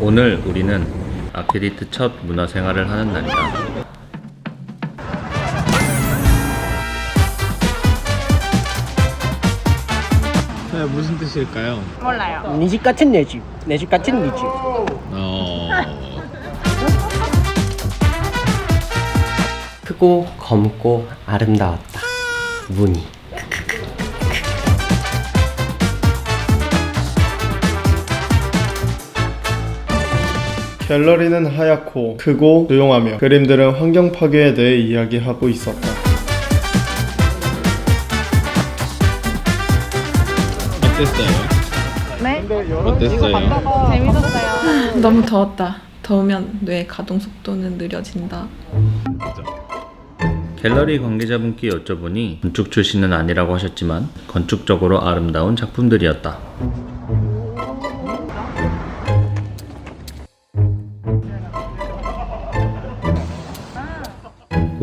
오늘 우리는 아케디트 첫 문화생활을 하는 날이다. 네, 무슨 뜻일까요? 몰라요. 네 집 같은 내 집, 내 집 같은 네 집. 어... 크고 검고 아름다웠다. 무늬. 갤러리는 하얗고 크고 조용하며 그림들은 환경 파괴에 대해 이야기하고 있었다. 어땠어요? 네? 어땠어요? 재밌었어요. 너무 더웠다. 더우면 뇌 가동 속도는 느려진다. 갤러리 관계자분께 여쭤보니 건축 출신은 아니라고 하셨지만 건축적으로 아름다운 작품들이었다.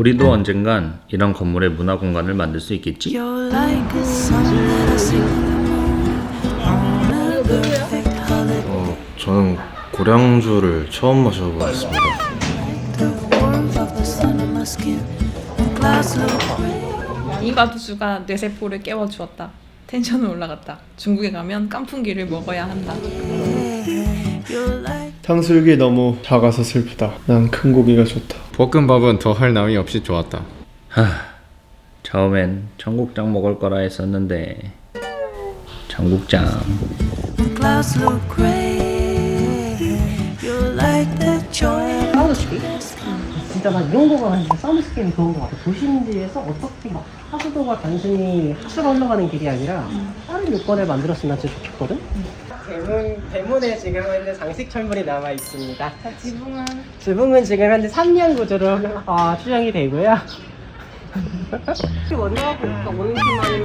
우리도 언젠간 이런 건물의 문화 공간을 만들 수 있겠지? 어, 저는 고량주를 처음 마셔보았습니다. Gray. 이바두수가 뇌세포를 깨워주었다. 텐션은 올라갔다. 중국에 가면 깐풍기를 먹어야 한다. 탕수육이 너무 작아서 슬프다. 난 큰 고기가 좋다. 볶음밥은 더할 나위 없이 좋았다. 하, 처음엔 청국장 먹을 거라 했었는데 청국장? 진짜 나 이런 거 가지고 사우드 스키는 그런 거 같아. 도심지에서 어떻게 막 하수도가 단순히 하수가 흘러가는 길이 아니라 다른 요건을 만들었으면 진짜 좋겠거든? 대문, 대문에 지금 현재 장식 철문이 남아 있습니다. 지붕은 지붕은 지금 현재 3년 구조로 어, 추정이 되고요. 원하고 오는 팀만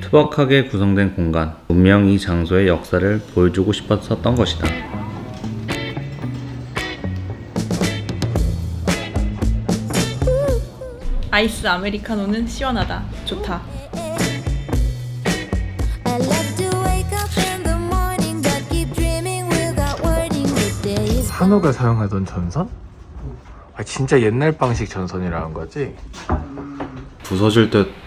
투박하게 구성된 공간 분명 이 장소의 역사를 보여주고 싶었었던 것이다. 아이스 아메리카노는 시원하다. 좋다. 한옥에 사용하던 전선? 아, 진짜 옛날 방식 전선이라는 거지? 부서질 듯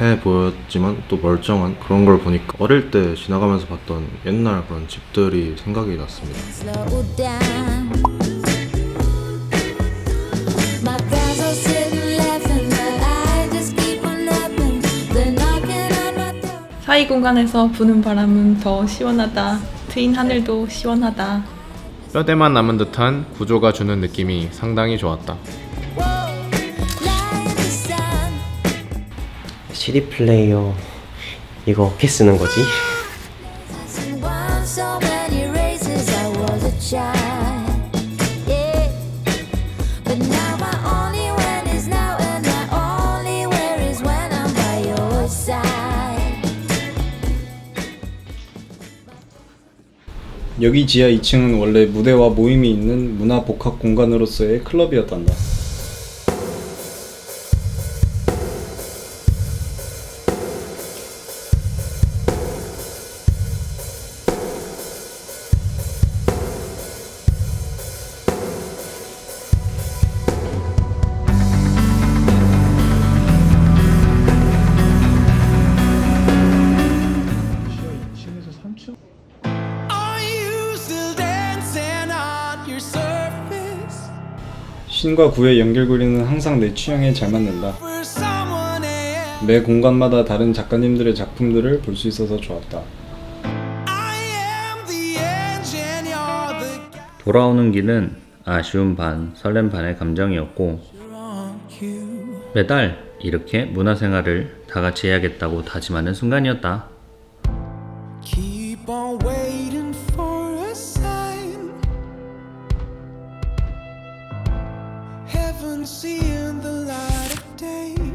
해 보였지만 또 멀쩡한 그런 걸 보니까 어릴 때 지나가면서 봤던 옛날 그런 집들이 생각이 났습니다. slow down. My friends are sitting laughing, but I just keep on napping. They're knocking on my door. 사이 공간에서 부는 바람은 더 시원하다. 트인 하늘도 시원하다. 뼈대만 남은 듯한 구조가 주는 느낌이 상당히 좋았다. CD 플레이어 이거 어떻게 쓰는 거지? 여기 지하 2층은 원래 무대와 모임이 있는 문화 복합 공간으로서의 클럽이었단다. 신과 구의 연결고리는 항상 내 취향에 잘 맞는다. 매 공간마다 다른 작가님들의 작품들을 볼 수 있어서 좋았다. 돌아오는 길은 아쉬운 반, 설렘 반의 감정이었고 매달 이렇게 문화생활을 다 같이 해야겠다고 다짐하는 순간이었다. Keep haven't seen the light of day.